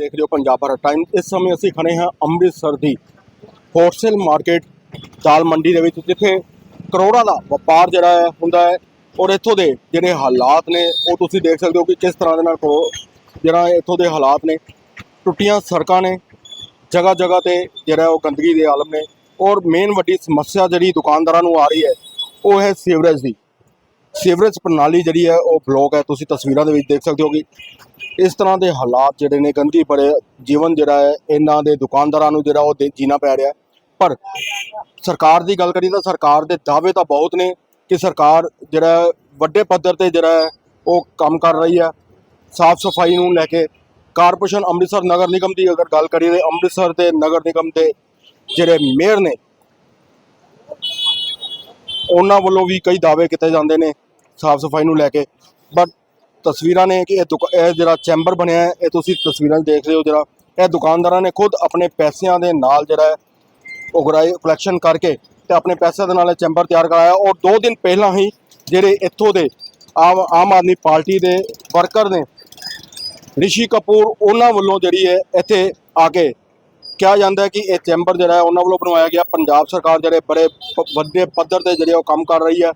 ਦੇਖ ਰਹੇ ਹੋ ਪੰਜਾਬ ਭਾਰਤ ਟਾਈਮ। ਇਸ ਸਮੇਂ ਅਸੀਂ ਖੜੇ ਹਾਂ ਅੰਮ੍ਰਿਤਸਰ ਦੀ ਹੋਲਸੇਲ ਮਾਰਕੀਟ ਦਾਲ ਮੰਡੀ ਦੇ ਵਿੱਚ, ਜਿੱਥੇ ਕਰੋੜਾਂ ਦਾ ਵਪਾਰ ਜਿਹੜਾ ਹੈ ਹੁੰਦਾ ਹੈ। ਔਰ ਇੱਥੋਂ ਦੇ ਜਿਹੜੇ ਹਾਲਾਤ ਨੇ, ਉਹ ਤੁਸੀਂ ਦੇਖ ਸਕਦੇ ਹੋ ਕਿ ਕਿਸ ਤਰ੍ਹਾਂ ਦੇ ਨਾਲ ਕਰੋ- ਜਿਹੜਾ ਇੱਥੋਂ ਦੇ ਹਾਲਾਤ ਨੇ। ਟੁੱਟੀਆਂ ਸੜਕਾਂ ਨੇ ਜਗ੍ਹਾ ਜਗ੍ਹਾ ਤੇ ਜਿਹੜਾ ਉਹ ਗੰਦਗੀ ਦੇ ਆਲਮ ਨੇ। ਔਰ ਮੇਨ ਵੱਡੀ ਸਮੱਸਿਆ ਜਿਹੜੀ ਦੁਕਾਨਦਾਰਾਂ ਨੂੰ ਆ ਰਹੀ ਹੈ, ਉਹ ਹੈ ਸੀਵਰੇਜ ਦੀ। ਸੀਵਰੇਜ ਪ੍ਰਣਾਲੀ ਜਿਹੜੀ ਹੈ, ਉਹ ਬਲੌਕ ਹੈ। ਤੁਸੀਂ ਤਸਵੀਰਾਂ ਦੇ ਵਿੱਚ ਦੇਖ ਸਕਦੇ ਹੋ ਕਿ ਇਸ ਤਰ੍ਹਾਂ ਦੇ ਹਾਲਾਤ ਜਿਹੜੇ ਨੇ, ਗੰਦਗੀ ਭਰੇ ਜੀਵਨ ਜਿਹੜਾ ਹੈ, ਇਹਨਾਂ ਦੇ ਦੁਕਾਨਦਾਰਾਂ ਨੂੰ ਜਿਹੜਾ ਉਹ ਦੇ- ਜੀਣਾ ਪੈ ਰਿਹਾ ਪਰ ਸਰਕਾਰ ਦੀ ਗੱਲ ਕਰੀਏ ਤਾਂ ਸਰਕਾਰ ਦੇ ਦਾਅਵੇ ਤਾਂ ਬਹੁਤ ਨੇ ਕਿ ਸਰਕਾਰ ਜਿਹੜਾ ਵੱਡੇ ਪੱਧਰ ਤੇ ਜਿਹੜਾ ਹੈ, ਉਹ ਕੰਮ ਕਰ ਰਹੀ ਹੈ। ਸਾਫ਼ ਸਫ਼ਾਈ ਨੂੰ ਲੈ ਕੇ ਕਾਰਪੋਰੇਸ਼ਨ ਅੰਮ੍ਰਿਤਸਰ ਨਗਰ ਨਿਗਮ ਦੀ ਅਗਰ ਗੱਲ ਕਰੀਏ ਤਾਂ ਅੰਮ੍ਰਿਤਸਰ ਦੇ ਨਗਰ ਨਿਗਮ ਦੇ ਜਿਹੜੇ ਮੇਅਰ ਨੇ ਉਹਨਾਂ ਵੱਲੋਂ ਵੀ ਕਈ ਦਾਅਵੇ ਕੀਤੇ ਜਾਂਦੇ ਨੇ ਸਾਫ਼ ਸਫ਼ਾਈ ਨੂੰ ਲੈ ਕੇ। ਬਟ ਤਸਵੀਰਾਂ ਨੇ ਕਿ ਇਹ ਦੁਕਾ- ਇਹ ਜਿਹੜਾ ਚੈਂਬਰ ਬਣਿਆ ਹੈ, ਇਹ ਤੁਸੀਂ ਤਸਵੀਰਾਂ 'ਚ ਦੇਖ ਰਹੇ ਹੋ ਜਿਹੜਾ, ਇਹ ਦੁਕਾਨਦਾਰਾਂ ਨੇ ਖੁਦ ਆਪਣੇ ਪੈਸਿਆਂ ਦੇ ਨਾਲ ਜਿਹੜਾ ਹੈ ਉਗਰਾਈ ਕਲੈਕਸ਼ਨ ਕਰਕੇ ਤੇ ਆਪਣੇ ਪੈਸਿਆਂ ਦੇ ਨਾਲ ਇਹ ਚੈਂਬਰ ਤਿਆਰ ਕਰਾਇਆ। ਔਰ 2 ਦਿਨ ਪਹਿਲਾਂ ਹੀ ਜਿਹੜੇ ਇੱਥੋਂ ਦੇ ਆਮ ਆਮ ਆਦਮੀ ਪਾਰਟੀ ਦੇ ਵਰਕਰ ਨੇ, ਰਿਸ਼ੀ ਕਪੂਰ, ਉਹਨਾਂ ਵੱਲੋਂ ਜਿਹੜੀ ਹੈ ਇੱਥੇ ਆ ਕੇ ਕਿਹਾ ਜਾਂਦਾ ਹੈ ਕਿ ਇਹ ਚੈਂਬਰ ਜਿਹੜਾ ਹੈ, ਉਹਨਾਂ ਵੱਲੋਂ ਬਣਵਾਇਆ ਗਿਆ। ਪੰਜਾਬ ਸਰਕਾਰ ਜਿਹੜੇ ਬੜੇ ਵੱਡੇ ਪੱਧਰ ਤੇ ਜਿਹੜੇ ਉਹ ਕੰਮ ਕਰ ਰਹੀ ਹੈ।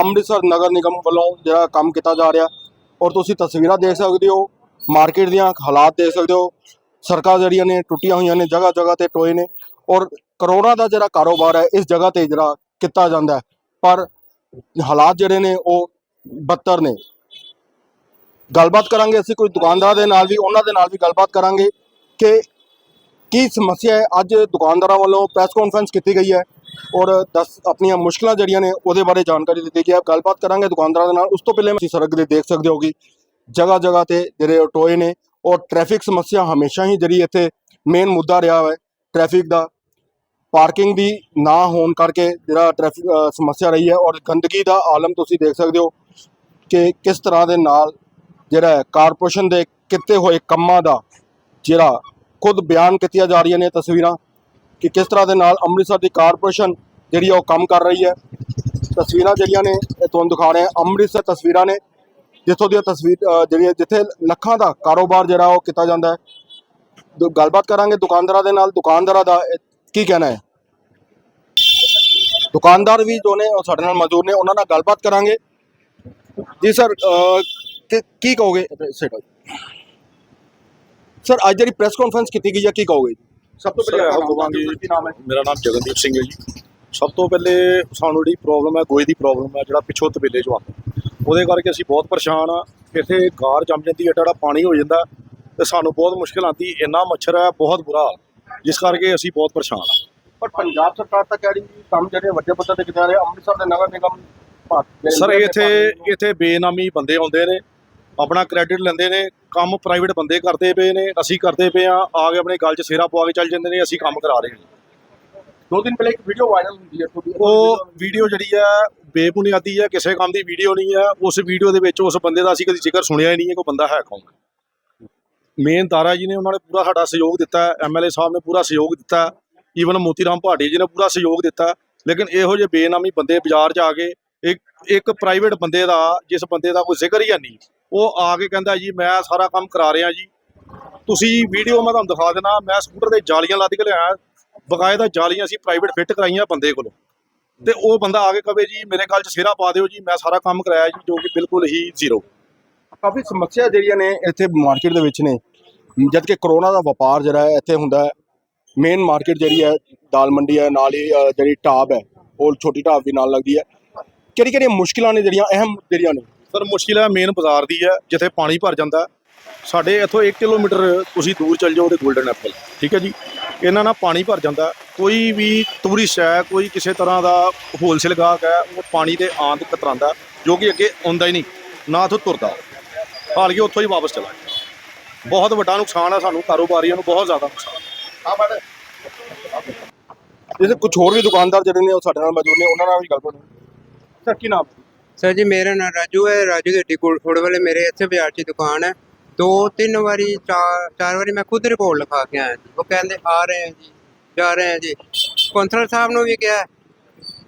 ਅੰਮ੍ਰਿਤਸਰ ਨਗਰ ਨਿਗਮ ਵੱਲੋਂ ਜਿਹੜਾ ਕੰਮ ਕੀਤਾ ਜਾ ਰਿਹਾ। ਔਰ ਤੁਸੀਂ ਤਸਵੀਰਾਂ ਦੇਖ ਸਕਦੇ ਹੋ, ਮਾਰਕੀਟ ਦੀਆਂ ਹਾਲਾਤ ਦੇਖ ਸਕਦੇ ਹੋ। ਸੜਕਾਂ ਜਿਹੜੀਆਂ ਨੇ, ਟੁੱਟੀਆਂ ਹੋਈਆਂ ਨੇ ਜਗ੍ਹਾ ਜਗ੍ਹਾ ਤੇ ਟੋਏ ਨੇ। ਔਰ ਕਰੋੜਾਂ ਦਾ ਜਿਹੜਾ ਕਾਰੋਬਾਰ ਹੈ, ਇਸ ਜਗ੍ਹਾ ਤੇ ਜਿਹੜਾ ਕੀਤਾ ਜਾਂਦਾ ਪਰ ਹਾਲਾਤ ਜਿਹੜੇ ਨੇ, ਉਹ ਬੱਤਰ ਨੇ। ਗੱਲਬਾਤ ਕਰਾਂਗੇ ਅਸੀਂ, ਕੋਈ ਦੁਕਾਨਦਾਰ ਦੇ ਨਾਲ ਵੀ, ਉਹਨਾਂ ਦੇ ਨਾਲ ਵੀ ਗੱਲਬਾਤ ਕਰਾਂਗੇ ਕਿ ਕੀ ਸਮੱਸਿਆ ਹੈ? ਅੱਜ ਦੁਕਾਨਦਾਰਾਂ ਵੱਲੋਂ ਪ੍ਰੈਸ ਕਾਨਫਰੰਸ ਕੀਤੀ ਗਈ ਹੈ ਔਰ ਦਸ ਆਪਣੀਆਂ ਮੁਸ਼ਕਲਾਂ ਜਿਹੜੀਆਂ ਨੇ ਉਹਦੇ ਬਾਰੇ ਜਾਣਕਾਰੀ ਦਿੱਤੀ ਗਈ ਹੈ। ਗੱਲਬਾਤ ਕਰਾਂਗੇ ਦੁਕਾਨਦਾਰਾਂ ਦੇ ਨਾਲ। ਉਸ ਤੋਂ ਪਹਿਲੇ ਤੁਸੀਂ ਸੜਕ ਦੇ ਦੇਖ ਸਕਦੇ ਹੋ ਕਿ ਜਗ੍ਹਾ ਜਗ੍ਹਾ ਤੇ ਜਿਹੜੇ ਟੋਏ ਨੇ ਔਰ ਟ੍ਰੈਫਿਕ ਸਮੱਸਿਆ ਹਮੇਸ਼ਾ ਹੀ ਜਿਹੜੀ ਇੱਥੇ ਮੇਨ ਮੁੱਦਾ ਰਿਹਾ ਹੈ। ਟ੍ਰੈਫਿਕ ਦਾ ਪਾਰਕਿੰਗ ਦੀ ਨਾ ਹੋਣ ਕਰਕੇ ਜਿਹੜਾ ਟ੍ਰੈਫਿਕ ਸਮੱਸਿਆ ਰਹੀ ਹੈ ਔਰ ਗੰਦਗੀ ਦਾ ਆਲਮ ਤੁਸੀਂ ਦੇਖ ਸਕਦੇ ਹੋ ਕਿ ਕਿਸ ਤਰ੍ਹਾਂ ਦੇ ਨਾਲ ਜਿਹੜਾ ਕਾਰਪੋਰੇਸ਼ਨ ਦੇ ਕੀਤੇ ਹੋਏ ਕੰਮਾਂ ਦਾ ਜਿਹੜਾ ਖੁਦ ਬਿਆਨ ਕੀਤੀਆਂ ਜਾ ਰਹੀਆਂ ਨੇ ਤਸਵੀਰਾਂ ਕਿ ਕਿਸ ਤਰ੍ਹਾਂ ਦੇ ਨਾਲ ਅੰਮ੍ਰਿਤਸਰ ਦੀ ਕਾਰਪੋਰੇਸ਼ਨ ਜਿਹੜੀ ਆ ਉਹ ਕੰਮ ਕਰ ਰਹੀ ਹੈ। ਤਸਵੀਰਾਂ ਜਿਹੜੀਆਂ ਨੇ ਇਹ ਤੁਹਾਨੂੰ ਦਿਖਾ ਰਹੇ ਹਾਂ। ਅੰਮ੍ਰਿਤਸਰ ਤਸਵੀਰਾਂ ਨੇ ਜਿੱਥੋਂ ਦੀਆਂ ਤਸਵੀਰ ਅ, ਜਿਹੜੀ ਜਿੱਥੇ ਲੱਖਾਂ ਦਾ ਕਾਰੋਬਾਰ ਜਿਹੜਾ ਉਹ ਕੀਤਾ ਜਾਂਦਾ ਹੈ। ਦੁ- ਗੱਲਬਾਤ ਕਰਾਂਗੇ ਦੁਕਾਨਦਾਰਾਂ ਦੇ ਨਾਲ। ਦੁਕਾਨਦਾਰਾਂ ਦਾ ਕੀ ਕਹਿਣਾ ਹੈ? ਦੁਕਾਨਦਾਰ ਵੀ ਜੋ ਨੇ ਉਹ ਸਾਡੇ ਨਾਲ ਮੌਜੂਦ ਨੇ ਉਹਨਾਂ ਨਾਲ ਗੱਲਬਾਤ ਕਰਾਂਗੇ। ਜੀ ਸਰ ਕੀ- ਕੀ ਕਹੋਗੇ? ਸਰ ਅੱਜ ਜਿਹੜੀ ਪ੍ਰੈਸ ਕਾਨਫਰੰਸ ਕੀਤੀ ਗਈ ਹੈ ਕੀ ਕਹੋਗੇ? ਸਭ ਤੋਂ ਇਹੋ ਕਹਾਂਗੇ ਕੀ ਨਾਮ ਹੈ? ਮੇਰਾ ਨਾਮ ਜਗਨਦੀਪ ਸਿੰਘ ਹੈ ਜੀ। ਸਭ ਤੋਂ ਪਹਿਲੇ ਸਾਨੂੰ ਜਿਹੜੀ ਪ੍ਰੋਬਲਮ ਹੈ ਗੋਏ ਦੀ ਪ੍ਰੋਬਲਮ ਹੈ ਜਿਹੜਾ ਪਿੱਛੋਂ ਤਬੇਲੇ ਚੋਂ ਆਉਂਦਾ। ਉਹਦੇ ਕਰਕੇ ਅਸੀਂ ਬਹੁਤ ਪਰੇਸ਼ਾਨ ਆ। ਇੱਥੇ ਗਾਰ ਜੰਮ ਜਾਂਦੀ ਹੈ ਜਿਹੜਾ ਪਾਣੀ ਹੋ ਜਾਂਦਾ ਤੇ ਸਾਨੂੰ ਬਹੁਤ ਮੁਸ਼ਕਲ ਆਉਂਦੀ। ਇੰਨਾ ਮੱਛਰ ਹੈ ਬਹੁਤ ਬੁਰਾ ਜਿਸ ਕਰਕੇ ਅਸੀਂ ਬਹੁਤ ਪਰੇਸ਼ਾਨ ਆ। ਪਰ ਪੰਜਾਬ ਸਰਕਾਰ ਤਾਂ ਕਹਿ ਰਹੀ ਕੰਮ ਜਿਹੜੇ ਵੱਡੇ ਪੱਧਰ ਤੇ ਕਿਤੇ ਰਹੇ ਅੰਮ੍ਰਿਤਸਰ ਦੇ ਨਗਰ ਨਿਗਮ ਸਰ ਇੱਥੇ ਇੱਥੇ ਬੇਨਾਮੀ ਬੰਦੇ ਆਉਂਦੇ ਨੇ। ਆਪਣਾ ਕ੍ਰੈਡਿਟ ਲੈਂਦੇ ਨੇ ਕੰਮ ਪ੍ਰਾਈਵੇਟ ਬੰਦੇ ਕਰਦੇ ਪਏ ਨੇ ਅਸੀਂ ਕਰਦੇ ਪਏ ਆ ਆ ਕੇ ਆਪਣੇ ਗੱਲ 'ਚ ਸੇਰਾ ਪਵਾ ਕੇ ਚੱਲ ਜਾਂਦੇ ਨੇ ਅਸੀਂ ਕੰਮ ਕਰਾ ਰਹੇ ਹਾਂ। ਦੋ ਦਿਨ ਪਹਿਲੇ ਇੱਕ ਵੀਡੀਓ ਵਾਇਰਲ ਹੁੰਦੀ ਹੈ ਤੁਹਾਡੀ ਉਹ ਵੀਡੀਓ ਜਿਹੜੀ ਹੈ ਬੇਬੁਨਿਆਦੀ ਹੈ ਕਿਸੇ ਕੰਮ ਦੀ ਵੀਡੀਓ ਨਹੀਂ ਹੈ ਉਸ ਵੀਡੀਓ ਦੇ ਵਿੱਚ ਉਸ ਬੰਦੇ ਦਾ ਅਸੀਂ ਕਦੀ ਜ਼ਿਕਰ ਸੁਣਿਆ ਹੀ ਨਹੀਂ ਹੈ ਕੋਈ ਬੰਦਾ ਹੈ ਕੌਣ। ਮੇਨ ਤਾਰਾ ਜੀ ਨੇ ਉਹਨਾਂ ਨੇ ਪੂਰਾ ਸਾਡਾ ਸਹਿਯੋਗ ਦਿੱਤਾ ਐਮਐਲਏ ਸਾਹਿਬ ਨੇ ਪੂਰਾ ਸਹਿਯੋਗ ਦਿੱਤਾ ਈਵਨ ਮੋਤੀ ਰਾਮ ਭਾਟੀ ਜੀ ਨੇ ਪੂਰਾ ਸਹਿਯੋਗ ਦਿੱਤਾ ਲੇਕਿਨ ਇਹੋ ਜਿਹੇ ਬੇਨਾਮੀ ਬੰਦੇ ਬਾਜ਼ਾਰ 'ਚ ਆ ਕੇ ਇੱਕ ਇੱਕ ਪ੍ਰਾਈਵੇਟ ਬੰਦੇ ਦਾ ਜਿਸ ਬੰਦੇ ਦਾ ਕੋਈ ਜ਼ਿਕਰ ਹੈ ਨਹੀਂ ਉਹ ਆ ਕੇ ਕਹਿੰਦਾ ਜੀ, ਮੈਂ ਸਾਰਾ ਕੰਮ ਕਰਾ ਰਿਹਾ ਜੀ। ਤੁਸੀਂ ਵੀਡੀਓ ਮੈਂ ਤੁਹਾਨੂੰ ਦਿਖਾ ਦੇਣਾ ਮੈਂ ਸਕੂਟਰ ਤੇ ਜਾਲੀਆਂ ਲੱਦ ਕੇ ਲਿਆਇਆ। ਬਕਾਇਦਾ ਜਾਲੀਆਂ ਅਸੀਂ ਪ੍ਰਾਈਵੇਟ ਫਿੱਟ ਕਰਾਈਆਂ ਬੰਦੇ ਕੋਲੋਂ। ਤੇ ਉਹ ਬੰਦਾ ਆ ਕੇ ਕਵੇ ਜੀ, ਮੇਰੇ ਗੱਲ 'ਚ ਸਿਹਰਾ ਪਾ ਦਿਓ ਜੀ, ਮੈਂ ਸਾਰਾ ਕੰਮ ਕਰਾਇਆ ਜੀ, ਜੋ ਕਿ ਬਿਲਕੁਲ ਹੀ ਜ਼ੀਰੋ ਕਾਫੀ ਸਮੱਸਿਆ ਜਿਹੜੀਆਂ ਨੇ ਇੱਥੇ ਮਾਰਕੀਟ ਦੇ ਵਿੱਚ ਨੇ। ਜਦ ਕਿ ਕਰੋਨਾ ਦਾ ਵਪਾਰ ਜਿਹੜਾ ਹੈ, ਇੱਥੇ ਹੁੰਦਾ ਹੈ। ਮੇਨ ਮਾਰਕੀਟ ਜਿਹੜੀ ਹੈ, ਦਾਲ ਮੰਡੀ ਹੈ, ਨਾਲ ਹੀ ਜਿਹੜੀ ਢਾਬ ਹੈ, ਉਹ ਛੋਟੀ ਢਾਬ ਵੀ ਨਾਲ ਲੱਗਦੀ ਹੈ। ਕਿਹੜੀ ਕਿਹੜੀਆਂ ਮੁਸ਼ਕਿਲਾਂ ਨੇ ਜਿਹੜੀਆਂ, ਅਹਿਮ ਜਿਹੜੀਆਂ ਨੇ? ਸਰ ਮੁਸ਼ਕਿਲ ਹੈ ਮੇਨ ਬਾਜ਼ਾਰ ਦੀ ਹੈ ਜਿੱਥੇ ਪਾਣੀ ਭਰ ਜਾਂਦਾ। ਸਾਡੇ ਇੱਥੋਂ 1 ਕਿਲੋਮੀਟਰ ਤੁਸੀਂ ਦੂਰ ਚੱਲ ਜਾਓ ਤੇ 골ਡਨ ਐਪਲ ਠੀਕ ਹੈ ਜੀ? ਇਹਨਾਂ ਨਾਲ ਪਾਣੀ ਭਰ ਜਾਂਦਾ। ਕੋਈ ਵੀ ਟੂਰਿਸਟ ਹੈ ਕੋਈ ਕਿਸੇ ਤਰ੍ਹਾਂ ਦਾ ਹੋਲਸੇਲ ਗਾਹਕ ਹੈ ਉਹ ਪਾਣੀ ਦੇ ਆਂਦ ਕਤਰਾਂਦਾ ਜੋ ਕਿ ਅੱਗੇ ਆਉਂਦਾ ਹੀ ਨਹੀਂ ਨਾ ਉੱਥੋਂ ਤੁਰਦਾ। ਹਾਲ ਕੇ ਉੱਥੋਂ ਹੀ ਵਾਪਸ ਚਲਾ ਜਾਂਦਾ। ਬਹੁਤ ਵੱਡਾ ਨੁਕਸਾਨ ਹੈ ਸਾਨੂੰ ਕਾਰੋਬਾਰੀਆਂ ਨੂੰ ਬਹੁਤ ਜ਼ਿਆਦਾ ਨੁਕਸਾਨ ਜਿਵੇਂ ਕੁਝ ਹੋਰ ਵੀ ਦੁਕਾਨਦਾਰ ਜਿਹੜੇ ਨੇ ਉਹ ਸਾਡੇ ਨਾਲ ਮੌਜੂਦ ਨੇ ਉਹਨਾਂ ਨਾਲ ਵੀ ਗੱਲ ਕਰਾਂਗੇ ਸਰ ਕੀ ਨਾਮ? ਸਰ ਜੀ, ਮੇਰਾ ਨਾਮ ਰਾਜੂ ਹੈ, ਰਾਜੂ ਦੀ ਹੱਟੀ ਕੋਲ ਥੋੜੇ ਵਾਲੇ ਮੇਰੇ ਇੱਥੇ ਬਾਜ਼ਾਰ 'ਚ ਦੁਕਾਨ ਹੈ। ਦੋ ਤਿੰਨ ਵਾਰੀ, ਚਾਰ ਚਾਰ ਵਾਰੀ ਮੈਂ ਖੁਦ ਰਿਪੋਰਟ ਲਿਖਾ ਕੇ ਆਇਆ ਜੀ। ਉਹ ਕਹਿੰਦੇ, ਆ ਰਹੇ ਹਾਂ ਜੀ, ਜਾ ਰਹੇ ਹਾਂ ਜੀ। ਕੌਂਸਲਰ ਸਾਹਿਬ ਨੂੰ ਵੀ ਕਿਹਾ।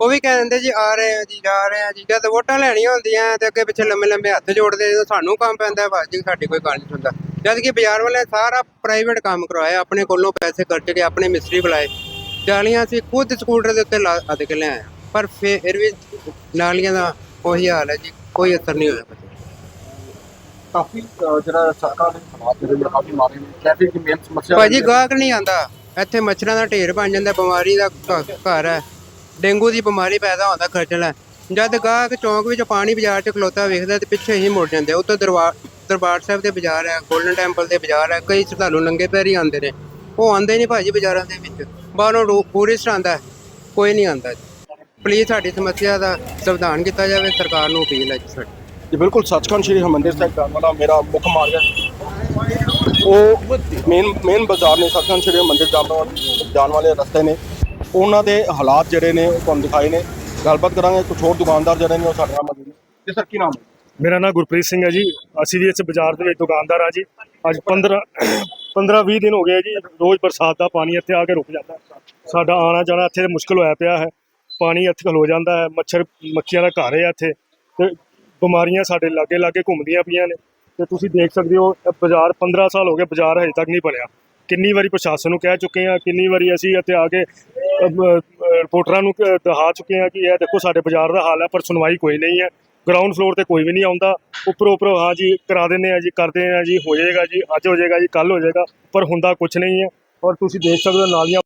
ਉਹ ਵੀ ਕਹਿੰਦੇ ਜੀ, ਆ ਰਹੇ ਹਾਂ ਜੀ, ਜਾ ਰਹੇ ਹਾਂ ਜੀ। ਜਦ ਵੋਟਾਂ ਲੈਣੀਆਂ ਹੁੰਦੀਆਂ, ਤੇ ਅੱਗੇ ਪਿੱਛੇ ਲੰਮੇ ਲੰਮੇ ਹੱਥ ਜੋੜਦੇ, ਜਦੋਂ ਸਾਨੂੰ ਕੰਮ ਪੈਂਦਾ ਬਸ ਜੀ ਸਾਡੀ ਕੋਈ ਗੱਲ ਨਹੀਂ ਸੁਣਦਾ ਜਦ ਕਿ ਬਾਜ਼ਾਰ ਵਾਲੇ ਸਾਰਾ ਪ੍ਰਾਈਵੇਟ ਕੰਮ ਕਰਵਾਇਆ, ਆਪਣੇ ਕੋਲੋਂ ਪੈਸੇ ਖਰਚ ਕੇ, ਆਪਣੇ ਮਿਸਤਰੀ ਬੁਲਾਏ। ਜਾਲੀਆਂ ਅਸੀਂ ਖੁਦ ਸਕੂਟਰ ਦੇ ਉੱਤੇ ਲਾ, ਅੱਧ ਕੇ ਲਿਆਏ ਹਾਂ। ਪਰ ਫਿਰ ਵੀ ਨਾਲੀਆਂ ਦਾ ਉਹੀ ਹਾਲ ਹੈ ਜੀ? ਕੋਈ ਅਸਰ ਨਹੀਂ ਹੋਇਆ। ਕਾਫੀ ਅ, ਜਿਹੜਾ ਸਰਕਾਰ ਦੇ ਹਾਲਾਤ ਜਿਹੜੇ ਨੇ ਕਾਫੀ ਮਾਰੇ ਨੇ। ਟ੍ਰੈਫਿਕ ਦੀ ਮੇਨ ਸਮੱਸਿਆ ਭਾਜੀ ਹੈ। ਗਾਹਕ ਨਹੀਂ ਆਂਦਾ ਇੱਥੇ ਮੱਛਰਾਂ ਦਾ ਢੇਰ ਬਣ ਜਾਂਦਾ ਬਿਮਾਰੀ ਦਾ ਘ- ਘਰ ਹੈ। ਡੇਂਗੂ ਦੀ ਬਿਮਾਰੀ ਪੈਦਾ ਹੁੰਦਾ ਖਰਚਲਾ ਜਦ ਗਾਹਕ ਚੌਂਕ ਵਿੱਚ ਪਾਣੀ ਬਾਜ਼ਾਰ 'ਚ ਖਲੋਤਾ ਵੇਖਦਾ ਤੇ ਪਿੱਛੇ ਹੀ ਮੁੜ ਜਾਂਦੇ ਉੱਥੇ ਦਰਬਾਰ ਦਰਬਾਰ ਸਾਹਿਬ ਦੇ ਬਾਜ਼ਾਰ ਹੈ ਗੋਲਡਨ ਟੈਂਪਲ ਦੇ ਬਾਜ਼ਾਰ ਹੈ। ਕਈ ਸ਼ਰਧਾਲੂ ਨੰਗੇ ਪੈਰ ਹੀ ਆਉਂਦੇ ਨੇ। ਉਹ ਆਉਂਦੇ ਨਹੀਂ ਭਾਜੀ ਬਾਜ਼ਾਰਾਂ ਦੇ ਵਿੱਚ। ਬਾਹਰੋਂ ਟੂਰਿਸਟ ਆਂਦਾ ਕੋਈ ਨਹੀਂ ਆਂਦਾ ਪਲੀਜ਼ ਸਾਡੀ ਸਮੱਸਿਆ ਦਾ ਸਮਾਧਾਨ ਕੀਤਾ ਜਾਵੇ ਸਰਕਾਰ ਨੂੰ ਅਪੀਲ ਹੈ ਜੀ ਸਾਡੀ। ਜੀ ਬਿਲਕੁਲ ਸੱਚਖੰਡ ਸ਼੍ਰੀ ਹਰਿਮੰਦਰ ਸਾਹਿਬ ਵਾਲਾ ਮੇਰਾ ਮੁੱਖ ਮਾਰਗ ਹੈ। ਉਹ ਮੇਨ ਮੇਨ ਬਾਜ਼ਾਰ ਨੇ ਸੱਚਖੰਡ ਸ਼੍ਰੀ ਹਰਿਮੰਦਰ ਜਾਣ ਵਾਲੇ ਜਾਣ ਵਾਲੇ ਰਸਤੇ ਨੇ। ਉਹਨਾਂ ਦੇ ਹਾਲਾਤ ਜਿਹੜੇ ਨੇ ਉਹ ਤੁਹਾਨੂੰ ਦਿਖਾਏ ਨੇ। ਗੱਲਬਾਤ ਕਰਾਂਗੇ ਕੁਝ ਹੋਰ ਦੁਕਾਨਦਾਰ ਜਿਹੜੇ ਨੇ ਉਹ ਸਾਡੇ ਨਾਲ ਮੌਜੂਦ ਨੇ। ਜੀ ਸਰ ਕੀ ਨਾਮ ਹੈ? ਮੇਰਾ ਨਾਮ ਗੁਰਪ੍ਰੀਤ ਸਿੰਘ ਹੈ ਜੀ। ਅਸੀਂ ਵੀ ਇਸ ਬਾਜ਼ਾਰ ਦੇ ਵਿੱਚ ਦੁਕਾਨਦਾਰ ਆ ਜੀ। ਅੱਜ 15 15 20 ਦਿਨ ਹੋ ਗਏ ਜੀ। ਰੋਜ਼ ਬਰਸਾਤ ਦਾ ਪਾਣੀ ਇੱਥੇ ਆ ਕੇ ਰੁਕ ਜਾਂਦਾ। ਸਾਡਾ ਆਣਾ ਜਾਣਾ ਇੱਥੇ ਮੁਸ਼ਕਲ ਹੋਇਆ ਪਿਆ ਹੈ। ਪਾਣੀ ਇੱਥੇ ਖਲੋ ਜਾਂਦਾ ਹੈ, ਮੱਛਰ ਮੱਖੀਆਂ ਦਾ ਘਰ ਹੈ ਇੱਥੇ ਤੇ ਬਿਮਾਰੀਆਂ ਸਾਡੇ ਲਾਗੇ ਲਾਗੇ ਘੁੰਮਦੀਆਂ ਪਈਆਂ ਨੇ ਤੇ ਤੁਸੀਂ ਦੇਖ ਸਕਦੇ ਹੋ, ਇਹ ਬਾਜ਼ਾਰ 15 ਸਾਲ ਹੋ ਗਏ ਬਾਜ਼ਾਰ ਹਜੇ ਤੱਕ ਨਹੀਂ ਬਣਿਆ। ਕਿੰਨੀ ਵਾਰੀ ਪ੍ਰਸ਼ਾਸਨ ਨੂੰ ਕਹਿ ਚੁੱਕੇ ਆ ਕਿੰਨੀ ਵਾਰੀ ਅਸੀਂ ਇੱਥੇ ਆ ਕੇ ਰਿਪੋਰਟਰਾਂ ਨੂੰ ਦਿਖਾ ਚੁੱਕੇ ਆ ਕਿ ਇਹ ਦੇਖੋ ਸਾਡੇ ਬਾਜ਼ਾਰ ਦਾ ਹਾਲ ਹੈ, ਪਰ ਸੁਣਵਾਈ ਕੋਈ ਨਹੀਂ ਹੈ। ਗਰਾਊਂਡ ਫਲੋਰ ਤੇ ਕੋਈ ਵੀ ਨਹੀਂ ਆਉਂਦਾ। ਉੱਪਰੋਂ ਉੱਪਰੋਂ ਹਾਂ ਜੀ, ਕਰਾ ਦਿੰਦੇ ਆ ਜੀ, ਕਰਦੇ ਆ ਜੀ, ਹੋ ਜਾਏਗਾ ਜੀ, ਅੱਜ ਹੋ ਜਾਏਗਾ ਜੀ ਕੱਲ ਹੋ ਜਾਏਗਾ, ਪਰ ਹੁੰਦਾ ਕੁਝ ਨਹੀਂ ਹੈ। ਔਰ ਤੁਸੀਂ ਦੇਖ ਸਕਦੇ ਹੋ ਨਾਲੀਆਂ,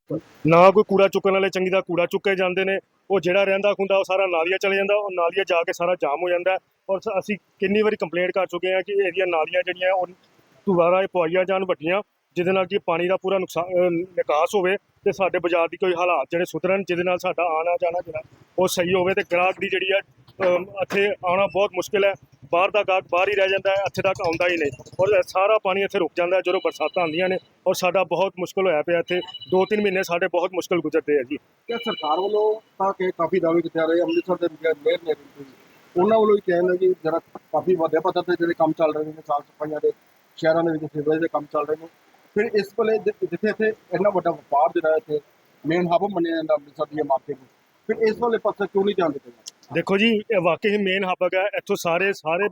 ਨਾ ਕੋਈ ਕੂੜਾ ਚੁੱਕਣ ਵਾਲੇ, ਚੰਗੀ ਦਾ ਕੂੜਾ ਚੁੱਕੇ ਜਾਂਦੇ ਨੇ। ਉਹ ਜਿਹੜਾ ਰਹਿੰਦਾ ਖੁੰਦਾ ਉਹ ਸਾਰਾ ਨਾਲੀਆਂ ਚਲੇ ਜਾਂਦਾ, ਉਹ ਨਾਲੀਆਂ ਜਾ ਕੇ ਸਾਰਾ ਜਾਮ ਹੋ ਜਾਂਦਾ ਔਰ ਅਸੀਂ ਕਿੰਨੀ ਵਾਰੀ ਕੰਪਲੇਂਟ ਕਰ ਚੁੱਕੇ ਹਾਂ ਕਿ ਇਹਦੀਆਂ ਨਾਲੀਆਂ ਜਿਹੜੀਆਂ, ਉਹ ਦੁਬਾਰਾ ਇਹ ਪਵਾਈਆਂ ਜਾਣ ਵੱਡੀਆਂ, ਜਿਹਦੇ ਨਾਲ ਕਿ ਪਾਣੀ ਦਾ ਪੂਰਾ ਨੁਕਸਾਨ ਨਿਕਾਸ ਹੋਵੇ ਤੇ ਸਾਡੇ ਬਾਜ਼ਾਰ ਦੀ ਕੋਈ ਹਾਲਾਤ ਜਿਹੜੇ ਸੁਧਰਨ, ਜਿਹਦੇ ਨਾਲ ਸਾਡਾ ਆਣਾ ਜਾਣਾ ਜਿਹੜਾ, ਉਹ ਸਹੀ ਹੋਵੇ ਤੇ ਗ੍ਰਾਹਕ ਦੀ ਜਿਹੜੀ ਹੈ ਇੱਥੇ ਆਉਣਾ ਬਹੁਤ ਮੁਸ਼ਕਿਲ ਹੈ। ਬਾਹਰ ਦਾ ਗਾਹਕ ਬਾਹਰ ਹੀ ਰਹਿ ਜਾਂਦਾ ਹੈ, ਇੱਥੇ ਤੱਕ ਆਉਂਦਾ ਹੀ ਨਹੀਂ। ਔਰ ਸਾਰਾ ਪਾਣੀ ਇੱਥੇ ਰੁਕ ਜਾਂਦਾ ਜਦੋਂ ਬਰਸਾਤਾਂ ਆਉਂਦੀਆਂ ਨੇ, ਔਰ ਸਾਡਾ ਬਹੁਤ ਮੁਸ਼ਕਿਲ ਹੋਇਆ ਪਿਆ ਇੱਥੇ। 2-3 ਮਹੀਨੇ ਸਾਡੇ ਬਹੁਤ ਮੁਸ਼ਕਿਲ ਗੁਜ਼ਰਦੇ ਆ ਜੀ। ਕਿ ਸਰਕਾਰ ਵੱਲੋਂ ਤਾਂ ਕਿ ਕਾਫੀ ਦਾਅਵੇ ਕੀਤੇ ਜਾ ਰਹੇ ਅੰਮ੍ਰਿਤਸਰ ਦੇ ਮੇਅਰ ਨੇ ਉਹਨਾਂ ਵੱਲੋਂ ਵੀ ਕਹਿੰਦੇ ਕਿ ਜਿਹੜਾ ਕਾਫੀ ਵੱਡੇ ਪੱਧਰ ਤੇ ਜਿਹੜੇ ਕੰਮ ਚੱਲ ਰਹੇ ਨੇ, ਸਾਫ਼ ਸਫਾਈਆਂ ਦੇ ਸ਼ਹਿਰਾਂ ਦੇ ਵਿੱਚ ਸੀਵਰੇਜ ਦੇ ਕੰਮ ਚੱਲ ਰਹੇ ਨੇ। ਫਿਰ ਇਸ ਵੇਲੇ ਜਿ- ਜਿੱਥੇ ਇੱਥੇ ਇੰਨਾ ਵੱਡਾ ਵਪਾਰ ਜਿਹੜਾ ਇੱਥੇ ਮੇਨ ਹੱਬ ਮੰਨਿਆ ਜਾਂਦਾ ਅੰਮ੍ਰਿਤਸਰ ਦੀ ਮਾਰਕੀਟ ਨੂੰ, ਫਿਰ ਇਸ ਵਾਲੇ ਪਾਸੇ ਕਿਉਂ ਨਹੀਂ ਧਿਆਨ ਦਿੱਤਾ ਦੇਖੋ ਜੀ, ਇਹ ਵਾਕਈ ਹੀ ਮੇਨ ਹੱਬ ਹੈ, ਇੱਥੋਂ ਸਾਰੇ ਸਾਰੇ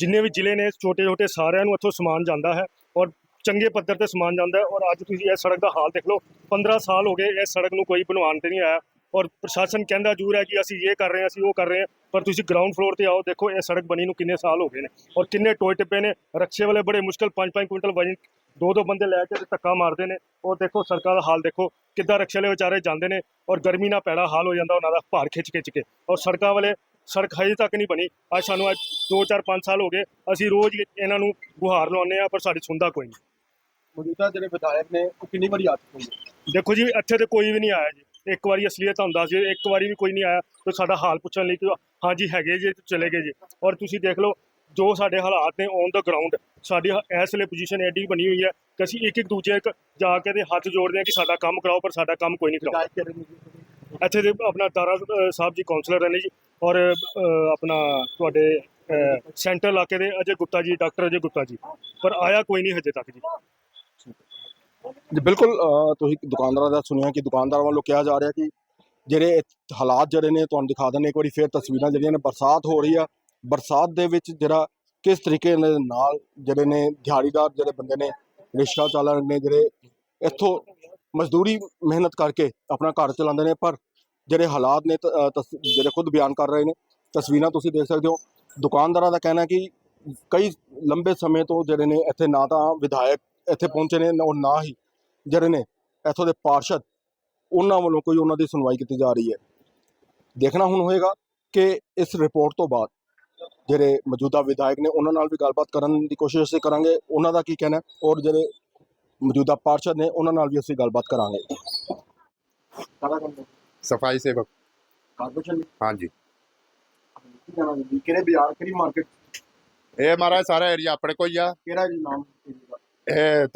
ਜਿੰਨੇ ਵੀ ਜ਼ਿਲ੍ਹੇ ਨੇ ਛੋਟੇ ਛੋਟੇ ਸਾਰਿਆਂ ਨੂੰ ਇੱਥੋਂ ਸਮਾਨ ਜਾਂਦਾ ਹੈ ਔਰ ਚੰਗੇ ਪੱਧਰ ਤੇ ਸਮਾਨ ਜਾਂਦਾ ਹੈ ਔਰ ਅੱਜ ਤੁਸੀਂ ਇਹ ਸੜਕ ਦਾ ਹਾਲ ਦੇਖ ਲਓ 15 ਸਾਲ ਹੋ ਗਏ ਇਹ ਸੜਕ ਨੂੰ ਕੋਈ ਬਣਵਾਉਣ ਤੇ ਨਹੀਂ ਆਇਆ ਔਰ ਪ੍ਰਸ਼ਾਸਨ ਕਹਿੰਦਾ ਜ਼ਰੂਰ ਹੈ ਕਿ ਅਸੀਂ ਇਹ ਕਰ ਰਹੇ ਹਾਂ, ਅਸੀਂ ਉਹ ਕਰ ਰਹੇ ਹਾਂ, ਪਰ ਤੁਸੀਂ ਗਰਾਊਂਡ ਫਲੋਰ ਤੇ ਆਓ, ਦੇਖੋ ਇਹ ਸੜਕ ਬਣੀ ਨੂੰ ਕਿੰਨੇ ਸਾਲ ਹੋ ਗਏ ਨੇ ਔਰ ਕਿੰਨੇ ਟੋਏ ਟਿੱਪੇ ਨੇ, ਰਕਸ਼ੇ ਵਾਲੇ ਬੜੇ ਮੁਸ਼ਕਲ 5-5 ਕੁਇੰਟਲ ਵਜਨ ਦੋ ਦੋ ਬੰਦੇ ਲੈ ਕੇ ਤੇ ਧੱਕਾ ਮਾਰਦੇ ਨੇ। ਉਹ ਦੇਖੋ ਸੜਕਾਂ ਦਾ ਹਾਲ ਦੇਖੋ ਕਿੱਦਾਂ ਰਕਸ਼ੇ ਵਾਲੇ ਵਿਚਾਰੇ ਜਾਂਦੇ ਨੇ ਔਰ ਗਰਮੀ ਨਾਲ ਪੈੜਾ ਹਾਲ ਹੋ ਜਾਂਦਾ ਉਹਨਾਂ ਦਾ ਭਾਰ ਖਿੱਚ ਖਿੱਚ ਕੇ। ਔਰ ਸੜਕਾਂ ਵਾਲੇ ਸੜਕ ਹਜੇ ਤੱਕ ਨਹੀਂ ਬਣੀ। ਅੱਜ ਸਾਨੂੰ ਅੱਜ 2-4-5 ਸਾਲ ਹੋ ਗਏ ਅਸੀਂ ਰੋਜ਼ ਇਹਨਾਂ ਨੂੰ ਗੁਹਾਰ ਲਾਉਂਦੇ ਆ ਪਰ ਸਾਡੀ ਸੁਣਦਾ ਕੋਈ ਨਹੀਂ। ਮੌਜੂਦਾ ਜਿਹੜੇ ਵਿਧਾਇਕ ਨੇ ਉਹ ਕਿੰਨੀ ਵਾਰੀ ਆ ਚੁੱਕੇ ਦੇਖੋ ਜੀ ਇੱਥੇ ਤੇ ਕੋਈ ਵੀ ਨਹੀਂ ਆਇਆ ਜੀ। ਇੱਕ ਵਾਰੀ ਅਸਲੀਅਤ ਹੁੰਦਾ ਸੀ ਇੱਕ ਵਾਰੀ ਵੀ ਕੋਈ ਨਹੀਂ ਆਇਆ ਤੇ ਸਾਡਾ ਹਾਲ ਪੁੱਛਣ ਲਈ ਕਿ ਹਾਂਜੀ ਹੈਗੇ ਜੀ ਚਲੇ ਗਏ ਜੀ। ਔਰ ਤੁਸੀਂ ਦੇਖ ਲਓ ਜੋ ਸਾਡੇ ਹਾਲਾਤ ਨੇ ਔਨ ਦਾ ਗਰਾਊਂਡ ਸਾਡੀ ਇਸ ਵੇਲੇ ਪੋਜੀਸ਼ਨ ਐਡੀ ਬਣੀ ਹੋਈ ਹੈ ਕਿ ਅਸੀਂ ਇੱਕ ਇੱਕ ਦੂਜੇ ਇੱਕ ਜਾ ਕੇ ਤੇ ਹੱਥ ਜੋੜਦੇ ਹਾਂ ਕਿ ਸਾਡਾ ਕੰਮ ਕਰਾਓ ਪਰ ਸਾਡਾ ਕੰਮ ਕੋਈ ਨਹੀਂ ਕਰਾਉਂਦਾ? ਇੱਥੇ ਦੇ ਆਪਣਾ ਦਾਰਾ ਅ, ਸਾਹਿਬ ਜੀ ਕਾਉਂਸਲਰ ਨੇ ਜੀ ਔਰ ਆਪਣਾ ਤੁਹਾਡੇ ਸੈਂਟਰ ਇਲਾਕੇ ਦੇ ਅਜੇ ਗੁਪਤਾ ਜੀ ਡਾਕਟਰ ਅਜੇ ਗੁਪਤਾ ਜੀ ਪਰ ਆਇਆ ਕੋਈ ਨਹੀਂ ਹਜੇ ਤੱਕ ਜੀ। ਜੀ ਬਿਲਕੁਲ ਤੁਸੀਂ ਦੁਕਾਨਦਾਰਾਂ ਦਾ ਸੁਣਿਆ ਕਿ ਦੁਕਾਨਦਾਰਾਂ ਵੱਲੋਂ ਕਿਹਾ ਜਾ ਰਿਹਾ ਕਿ ਜਿਹੜੇ ਹਾਲਾਤ ਜਿਹੜੇ ਨੇ ਤੁਹਾਨੂੰ ਦਿਖਾ ਦਿੰਦੇ ਇੱਕ ਵਾਰੀ ਫੇਰ ਤਸਵੀਰਾਂ ਜਿਹੜੀਆਂ ਨੇ ਬਰਸਾਤ ਹੋ ਰਹੀ ਆ। ਬਰਸਾਤ ਦੇ ਵਿੱਚ ਜਿਹੜਾ ਕਿਸ ਤਰੀਕੇ ਦੇ ਨਾਲ ਜਿਹੜੇ ਨੇ ਦਿਹਾੜੀਦਾਰ ਜਿਹੜੇ ਬੰਦੇ ਨੇ, ਰਿਕਸ਼ਾ ਚਾਲਕ ਨੇ ਜਿਹੜੇ ਇੱਥੋਂ ਮਜ਼ਦੂਰੀ ਮਿਹਨਤ ਕਰਕੇ ਆਪਣਾ ਘਰ ਚਲਾਉਂਦੇ ਨੇ, ਪਰ ਜਿਹੜੇ ਹਾਲਾਤ ਨੇ ਤ- ਜਿਹੜੇ ਖੁਦ ਬਿਆਨ ਕਰ ਰਹੇ ਨੇ, ਤਸਵੀਰਾਂ ਤੁਸੀਂ ਦੇਖ ਸਕਦੇ ਹੋ। ਦੁਕਾਨਦਾਰਾਂ ਦਾ ਕਹਿਣਾ ਕਿ ਕਈ ਲੰਬੇ ਸਮੇਂ ਤੋਂ ਜਿਹੜੇ ਨੇ ਇੱਥੇ ਨਾ ਤਾਂ ਵਿਧਾਇਕ ਇੱਥੇ ਪਹੁੰਚੇ ਨੇ ਔਰ ਨਾ ਹੀ ਜਿਹੜੇ ਨੇ ਇੱਥੋਂ ਦੇ ਪਾਰਸ਼ਦ ਉਹਨਾਂ ਵੱਲੋਂ ਕੋਈ ਉਹਨਾਂ ਦੀ ਸੁਣਵਾਈ ਕੀਤੀ ਜਾ ਰਹੀ ਹੈ। ਦੇਖਣਾ ਹੁਣ ਹੋਏਗਾ ਕਿ ਇਸ ਰਿਪੋਰਟ ਤੋਂ ਬਾਅਦ ਜਿਹੜੇ ਮੌਜੂਦਾ ਵਿਧਾਇਕ ਨੇ ਉਹਨਾਂ ਨਾਲ ਵੀ ਗੱਲਬਾਤ ਕਰਨ ਦੀ ਕੋਸ਼ਿਸ਼ ਅਸੀਂ ਕਰਾਂਗੇ। ਉਹਨਾਂ ਦਾ ਕੀ ਕਹਿਣਾ ਹੈ? ਔਰ ਜਿਹੜੇ ਮੌਜੂਦਾ ਪਾਰਸ਼ਦ ਨੇ ਉਹਨਾਂ ਨਾਲ ਵੀ ਅਸੀਂ ਗੱਲਬਾਤ ਕਰਾਂਗੇ। ਸਫ਼ਾਈ ਸੇਵਕ। ਕਾਰਪੋਰੇਸ਼ਨ ਹਾਂਜੀ। ਕੀ ਕਹਿਣਾ ਜੀ? ਕਿਹੜੇ ਬਾਜ਼ਾਰ ਕਿਹੜੀ ਮਾਰਕੀਟ ਇਹ ਮਹਾਰਾਜ ਸਾਰਾ ਏਰੀਆ ਆਪਣੇ ਕੋਲ ਹੀ ਆ। ਕਿਹੜਾ ਜੀ ਨਾਮ? ਇਹ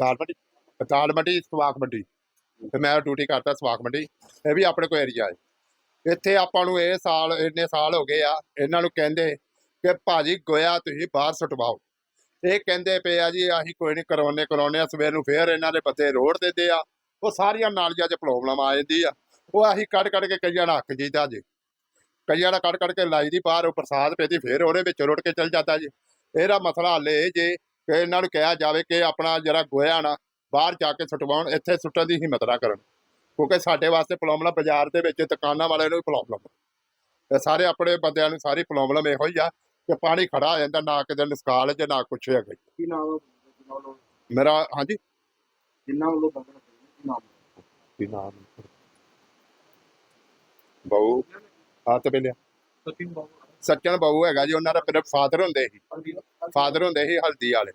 ਦਾਲ ਮੰਡੀ ਸਵਾਕ ਮੰਡੀ। ਤੇ ਮੈਂ ਡਿਊਟੀ ਕਰਦਾ ਸਵਾਕ ਮੰਡੀ। ਇਹ ਵੀ ਆਪਣੇ ਕੋਲ ਏਰੀਆ ਹੈ। ਇੱਥੇ ਆਪਾਂ ਨੂੰ ਇਹ ਸਾਲ ਇੰਨੇ ਸਾਲ ਹੋ ਗਏ ਆ। ਇਹਨਾਂ ਨੂੰ ਕਹਿੰਦੇ ਕਿ ਭਾਜੀ ਗੋਇਆ ਤੁਸੀਂ ਬਾਹਰ ਸੁਟਵਾਓ। ਇਹ ਕਹਿੰਦੇ ਪਏ ਆ ਜੀ, ਅਸੀਂ ਕੋਈ ਨਹੀਂ ਕਰਾਉਣੇ ਕਰਾਉਣੇ ਆ, ਸਵੇਰ ਨੂੰ ਫੇਰ ਇਹਨਾਂ ਦੇ ਪੱਤੇ ਰੋਡ ਦਿੰਦੇ ਆ। ਉਹ ਸਾਰੀਆਂ ਨਾਲੀਆਂ 'ਚ ਪ੍ਰੋਬਲਮ ਆ ਜਾਂਦੀ ਆ। ਉਹ ਅਸੀਂ ਕੱਢ ਕੱਢ ਕੇ ਕਈਆਂ ਨਾਲ ਹੱਕ ਜੀਦਾ ਜੀ। ਕਈਆਂ ਨਾਲ ਕੱਢ ਕੱਢ ਕੇ ਲਾਈ ਦੀ ਬਾਹਰ ਉਹ ਪ੍ਰਸਾਦ ਪੈਦੀ ਫੇਰ ਉਹਦੇ ਵਿੱਚ ਰੁੜ ਕੇ ਚਲ ਜਾਂਦਾ ਜੀ। ਇਹਦਾ ਮਸਲਾ ਹੱਲ ਇਹ ਜੇ ਕਿ ਇਹਨਾਂ ਨੂੰ ਕਿਹਾ ਜਾਵੇ ਕਿ ਆਪਣਾ ਜਿਹੜਾ ਗੋਇਆ ਨਾ, ਬਾਹਰ ਜਾ ਕੇ ਸੁਟਵਾਉਣ, ਇੱਥੇ ਸੁੱਟਣ ਦੀ ਹਿੰਮਤ ਨਾ ਕਰਨ। ਕਿਉਂਕਿ ਸਾਡੇ ਵਾਸਤੇ ਪ੍ਰੋਬਲਮ ਬਾਜ਼ਾਰ ਦੇ ਵਿੱਚ ਦੁਕਾਨਾਂ ਵਾਲਿਆਂ ਨੂੰ ਵੀ ਪ੍ਰੋਬਲਮ ਇਹ ਸਾਰੇ ਆਪਣੇ ਬੰਦਿਆਂ ਨੂੰ ਸਾਰੀ ਪ੍ਰੋਬਲਮ ਇਹੋ ਹੀ ਆ। ਕਿ ਪਾਣੀ ਖੜਾ ਹੋ ਜਾਂਦਾ ਨਾ ਕਿਤੇ ਨਿਸਕਾਲ ਚ ਨਾ ਕੁਛ ਹੈਗਾ। ਕੀ ਨਾਮ ਵੱਲੋਂ ਮੇਰਾ ਹਾਂਜੀ? ਜਿੰਨਾ ਵੱਲੋਂ ਬੰਦ ਕੀ ਨਾਮ ਕੀ ਨਾਮ ਬਹੁ? ਹੱਥ ਬਿਲਿਆ ਸੱਚਨ ਬਾਬੂ ਹੈਗਾ ਜੀ ਉਹਨਾਂ ਦਾ ਮੇਰੇ ਫਾਦਰ ਹੁੰਦੇ ਸੀ। ਫਾਦਰ ਹੁੰਦੇ ਸੀ ਹਲਦੀ ਵਾਲੇ।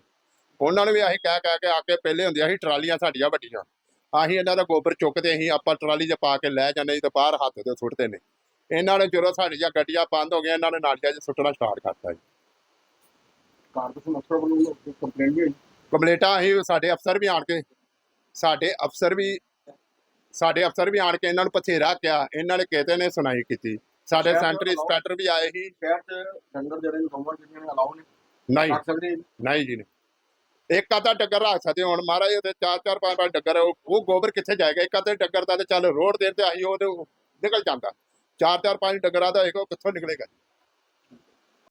ਉਹਨਾਂ ਨੂੰ ਵੀ ਅਸੀਂ ਕਹਿ ਕਹਿ ਕੇ ਆ ਕੇ ਪਹਿਲੇ ਹੁੰਦੀਆਂ ਸੀ ਟਰਾਲੀਆਂ ਸਾਡੀਆਂ ਵੱਡੀਆਂ। ਅਸੀਂ ਇਹਨਾਂ ਦਾ ਗੋਬਰ ਚੁੱਕਦੇ ਅਸੀਂ ਆਪਾਂ ਟਰਾਲੀ 'ਚ ਪਾ ਕੇ ਲੈ ਜਾਂਦੇ ਸੀ ਤੇ ਬਾਹਰ ਹੱਥ ਤੇ ਸੁੱਟਦੇ ਨੇ। ਇਹਨਾਂ ਨੇ ਜਦੋਂ ਸਾਡੀਆਂ ਗੱਡੀਆਂ ਬੰਦ ਹੋ ਗਈਆਂ ਇਹਨਾਂ ਨੇ ਨਾਲੀਆਂ 'ਚ ਸੁੱਟਣਾ ਸਟਾਰਟ ਕਰਤਾ ਜੀ। ਕਾਰਪੋਰੇਸ਼ਨ ਅਫਸਰ ਵੱਲੋਂ ਕੰਪਲੇਂਟ ਵੀ ਹੋਈ? ਕੰਪਲੇਂਟਾਂ ਅਸੀਂ ਸਾਡੇ ਅਫਸਰ ਵੀ ਆਣ ਕੇ ਸਾਡੇ ਅਫਸਰ ਵੀ ਸਾਡੇ ਅਫਸਰ ਵੀ ਆਣ ਕੇ ਇਹਨਾਂ ਨੂੰ ਬਥੇਰਾ ਕਿਹਾ ਇਹਨਾਂ ਨੇ ਕਿਤੇ ਨੇ ਸੁਣਾਈ ਕੀਤੀ। ਸਾਡੇ ਸੈਂਟਰ ਇੰਸਪੈਕਟਰ ਵੀ ਆਏ ਸੀ। ਸ਼ਹਿਰ 'ਚ ਡੰਗਰ ਜਿਹੜੇ ਨੇ ਗਊਆਂ ਜਿਹੜੀਆਂ ਨੇ ਅਲਾਉ ਨੇ? ਨਹੀਂ। ਰੱਖ ਸਕਦੇ ਨੇ। ਨਹੀਂ ਜੀ ਨਹੀਂ। ਇੱਕ ਅੱਧਾ ਡੱਗਰ ਰੱਖ ਸਕਦੇ ਹੁਣ ਮਹਾਰਾਜ ਉਹਦੇ ਚਾਰ ਚਾਰ ਪੰਜ ਪੰਜ ਡੱਗਰ ਉਹ ਗੋਬਰ ਕਿੱਥੇ ਜਾਏਗਾ? ਇੱਕ ਅੱਧੇ ਡੱਗਰ ਦਾ ਤੇ ਚੱਲ ਰੋਡ ਦੇ ਤੇ ਆਹੀ ਉਹ ਨਿਕਲ ਜਾਂਦਾ। ਚਾਰ ਚਾਰ ਪੰਜ ਡੱਗਰਾਂ ਦਾ ਹੋਏਗਾ ਉਹ ਕਿੱਥੋਂ ਨਿਕਲੇਗਾ।